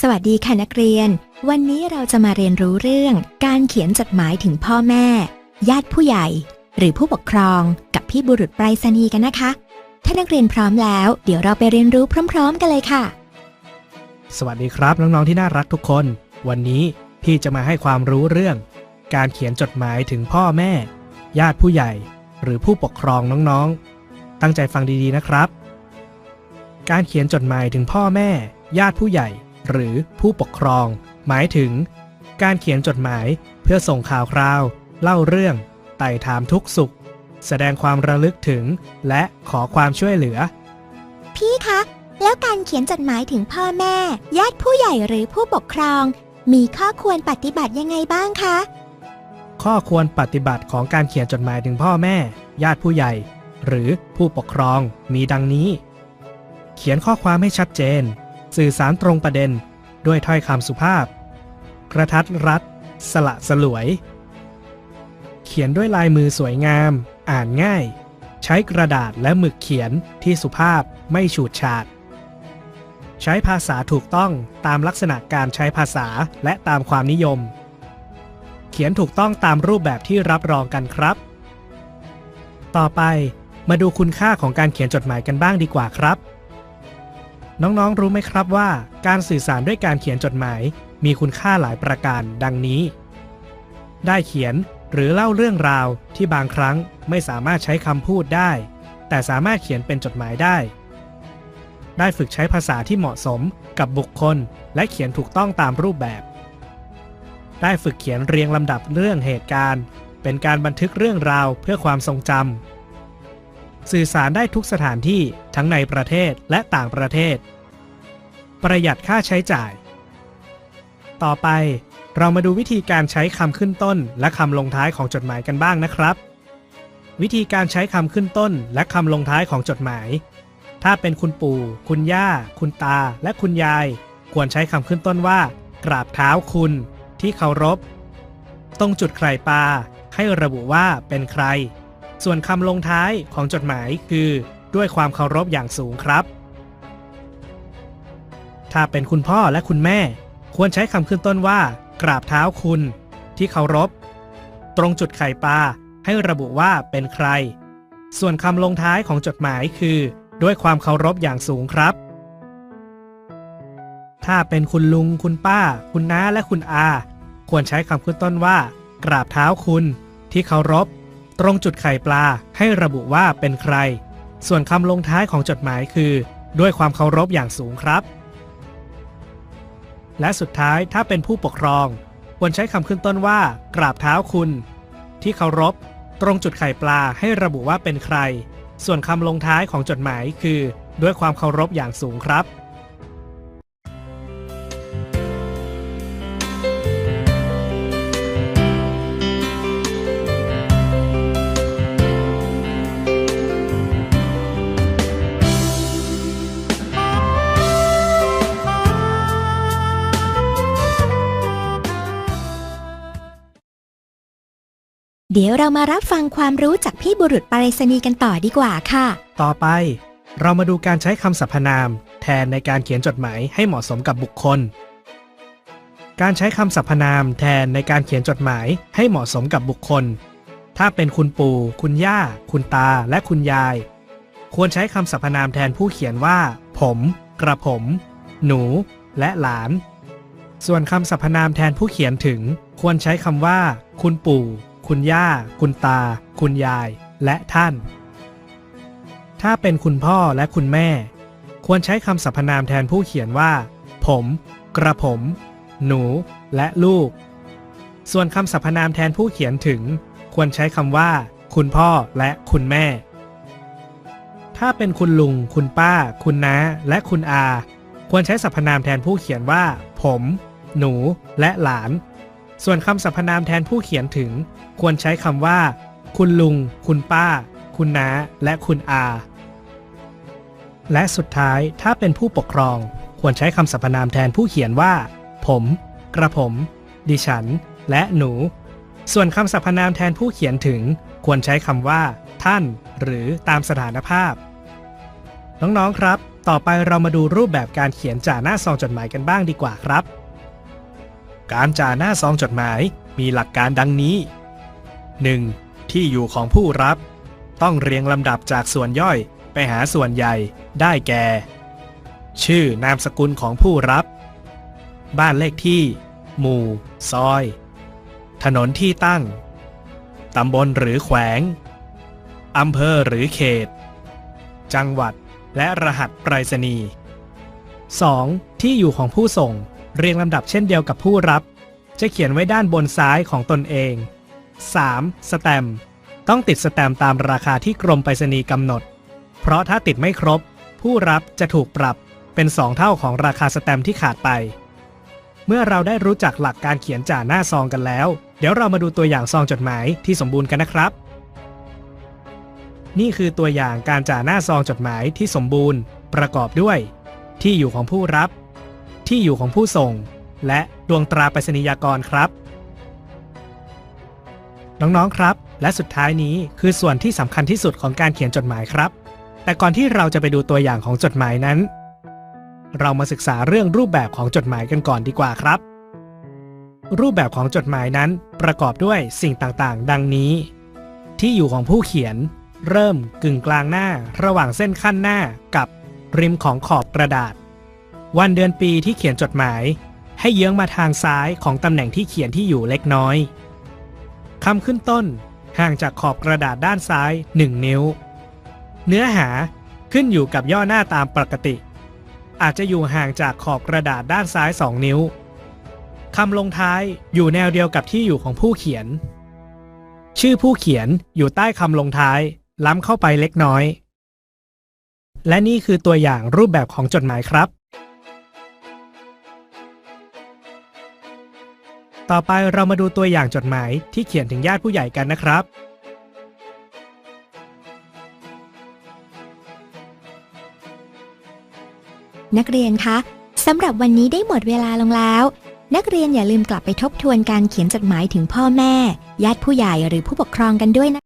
สวัสดีค่ะนักเรียน วันนี้เราจะมาเรียนรู้เรื่อง การเขียนจดหมายถึงพ่อแม่ ญาติผู้ใหญ่ หรือผู้ปกครองกับพี่บุรุษไปรษณีย์กันนะคะ ถ้านักเรียนพร้อมแล้ว เดี๋ยวเราไปเรียนรู้พร้อม ๆ กันเลยค่ะ สวัสดีครับน้องๆที่น่ารักทุกคน วันนี้พี่จะมาให้ความรู้เรื่อง การเขียนจดหมายถึงพ่อแม่ ญาติผู้ใหญ่ หรือผู้ปกครองน้องๆ ตั้งใจฟังดีๆนะครับ การเขียนจดหมายถึงพ่อแม่ ญาติผู้ใหญ่ หรือผู้ปกครอง หมายถึง การเขียนจดหมายเพื่อส่งข่าวคราว เล่าเรื่อง ไต่ถามทุกข์สุข แสดงความระลึกถึง และขอความช่วยเหลือ พี่คะ แล้วการเขียนจดหมายถึงพ่อแม่ ญาติผู้ใหญ่หรือผู้ปกครอง มีข้อควรปฏิบัติยังไงบ้างคะ ข้อควรปฏิบัติของการเขียนจดหมายถึงพ่อแม่ ญาติผู้ใหญ่ หรือผู้ปกครองมีดังนี้ เขียนข้อความให้ชัดเจน สื่อสารตรงประเด็นด้วยถ้อยคำสุภาพ กระทัดรัด สละสลวย เขียนด้วยลายมือสวยงาม อ่านง่าย ใช้กระดาษและหมึกเขียนที่สุภาพไม่ฉูดฉาด ใช้ภาษาถูกต้องตามลักษณะการใช้ภาษาและตามความนิยม เขียนถูกต้องตามรูปแบบที่รับรองกันครับ ต่อไปมาดูคุณค่าของการเขียนจดหมายกันบ้างดีกว่าครับ น้องๆ รู้ไหมครับว่า การสื่อสารด้วยการเขียนจดหมาย มีคุณค่าหลายประการดังนี้ ได้เขียนหรือเล่าเรื่องราวที่บางครั้งไม่สามารถใช้คำพูดได้ แต่สามารถเขียนเป็นจดหมายได้ ได้ฝึกใช้ภาษาที่เหมาะสมกับบุคคล และเขียนถูกต้องตามรูปแบบ ได้ฝึกเขียนเรียงลำดับเรื่องเหตุการณ์ เป็นการบันทึกเรื่องราวเพื่อความทรงจำ สื่อสารได้ทุกสถานที่ทั้งในประเทศและต่างประเทศ ประหยัดค่าใช้จ่าย ต่อไปเรามาดูวิธีการใช้คำขึ้นต้นและคำลงท้ายของจดหมายกันบ้างนะครับ วิธีการใช้คำขึ้นต้นและคำลงท้ายของจดหมาย ถ้าเป็นคุณปู่ คุณย่า คุณตา และคุณยาย ควรใช้คำขึ้นต้นว่า กราบเท้าคุณ ที่เคารพ ตรงจุดไข่ปลาให้ระบุว่าเป็นใคร ส่วนคำลงท้ายของจดหมายคือด้วยความเคารพอย่างสูงครับ ถ้าเป็นคุณพ่อและคุณแม่ ควรใช้คำขึ้นต้นว่า กราบเท้าคุณ ที่เคารพ ตรงจุดไข่ปลาให้ระบุว่าเป็นใคร ส่วนคำลงท้ายของจดหมายคือ ด้วยความเคารพอย่างสูงครับ ถ้าเป็นคุณลุงคุณป้า คุณน้าและคุณอา ควรใช้คำขึ้นต้นว่า กราบเท้าคุณ ที่เคารพ ตรงจุดไข่ปลาให้ระบุว่าเป็นใคร ส่วนคำลงท้ายของจดหมายคือ ด้วยความเคารพอย่างสูงครับ และสุดท้ายถ้าเป็นผู้ปกครอง ควรใช้คำขึ้นต้นว่า กราบเท้าคุณ ที่เคารพ ตรงจุดไข่ปลาให้ระบุว่าเป็นใคร ส่วนคำลงท้ายของจดหมายคือ ด้วยความเคารพอย่างสูงครับ เดี๋ยวเรามารับฟังความรู้จากพี่บุรุษไปรษณีย์กันต่อดีกว่าค่ะ ต่อไป เรามาดูการใช้คำสรรพนาม แทนในการเขียนจดหมายให้เหมาะสมกับบุคคล การใช้คำสรรพนามแทนในการเขียนจดหมายให้เหมาะสมกับบุคคล ถ้าเป็นคุณปู่ คุณย่า คุณตา และคุณยาย ควรใช้คำสรรพนามแทนผู้เขียนว่า ผม กระผม หนู และหลาน ส่วนคำสรรพนามแทนผู้เขียนถึง ควรใช้คำว่า คุณปู่ คุณย่า คุณตา คุณยาย และท่าน ถ้าเป็นคุณพ่อและคุณแม่ ควรใช้คำสรรพนามแทนผู้เขียนว่า ผม กระผม หนู และลูก ส่วนคำสรรพนามแทนผู้เขียนถึง ควรใช้คำว่า คุณพ่อและคุณแม่ ถ้าเป็นคุณลุง คุณป้า คุณน้า และคุณอา ควรใช้สรรพนามแทนผู้เขียนว่า ผม หนู และหลานส่วนคำสรรพนามแทนผู้เขียนถึง ควรใช้คำว่า คุณลุง คุณป้า คุณน้า และคุณอา และสุดท้ายถ้าเป็นผู้ปกครอง ควรใช้คำสรรพนามแทนผู้เขียนว่า ผม กระผม ดิฉัน และหนู ส่วนคำสรรพนามแทนผู้เขียนถึง ควรใช้คำว่า ท่าน หรือตามสถานภาพ น้องๆครับ ต่อไปเรามาดูรูปแบบการเขียนจ่าหน้าซองจดหมายกันบ้างดีกว่าครับการจ่าหน้าซองจดหมายมีหลักการดังนี้ 1. ที่อยู่ของผู้รับ ต้องเรียงลำดับจากส่วนย่อยไปหาส่วนใหญ่ ได้แก่ ชื่อนามสกุลของผู้รับ บ้านเลขที่ หมู่ ซอย ถนนที่ตั้ง ตำบลหรือแขวง อำเภอหรือเขต จังหวัดและรหัสไปรษณีย์ 2. ที่อยู่ของผู้ส่ง เรียงลำดับเช่นเดียวกับผู้รับ จะเขียนไว้ด้านบนซ้ายของตนเอง 3. สแตมต้องติดสแตมตามราคาที่กรมไปรษณีย์กำหนด เพราะถ้าติดไม่ครบ ผู้รับจะถูกปรับเป็น 2 เท่าของราคาสแตมที่ขาดไป เมื่อเราได้รู้จักหลักการเขียนจ่าหน้าซองกันแล้ว เดี๋ยวเรามาดูตัวอย่างซองจดหมายที่สมบูรณ์กันนะครับ นี่คือตัวอย่างการจ่าหน้าซองจดหมายที่สมบูรณ์ ประกอบด้วย ที่อยู่ของผู้รับ ที่อยู่ของผู้ส่ง และดวงตราไปรษณียากรครับ น้องๆครับ และสุดท้ายนี้คือส่วนที่สำคัญที่สุดของการเขียนจดหมายครับ แต่ก่อนที่เราจะไปดูตัวอย่างของจดหมายนั้น เรามาศึกษาเรื่องรูปแบบของจดหมายกันก่อนดีกว่าครับ รูปแบบของจดหมายนั้นประกอบด้วยสิ่งต่างๆ ดังนี้ ที่อยู่ของผู้เขียน เริ่มกึ่งกลางหน้า ระหว่างเส้นขั้นหน้ากับริมของขอบกระดาษ วันเดือนปีที่เขียนจดหมาย ให้เยื้องมาทางซ้ายของตำแหน่งที่เขียนที่อยู่เล็กน้อย คำขึ้นต้น ห่างจากขอบกระดาษด้านซ้าย 1 นิ้ว เนื้อหาขึ้นอยู่กับย่อหน้าตามปกติ อาจจะอยู่ห่างจากขอบกระดาษด้านซ้าย 2 นิ้วคำลงท้ายอยู่แนวเดียวกับที่อยู่ของผู้เขียน ชื่อผู้เขียนอยู่ใต้คำลงท้าย ล้ำเข้าไปเล็กน้อย และนี่คือตัวอย่างรูปแบบของจดหมายครับ ต่อไปเรามาดูตัวอย่างจดหมายที่เขียนถึงญาติผู้ใหญ่กันนะครับ นักเรียนคะสำหรับวันนี้ได้หมดเวลาลงแล้ว นักเรียนอย่าลืมกลับไปทบทวนการเขียนจดหมายถึงพ่อแม่ ญาติผู้ใหญ่หรือผู้ปกครองกันด้วยนะ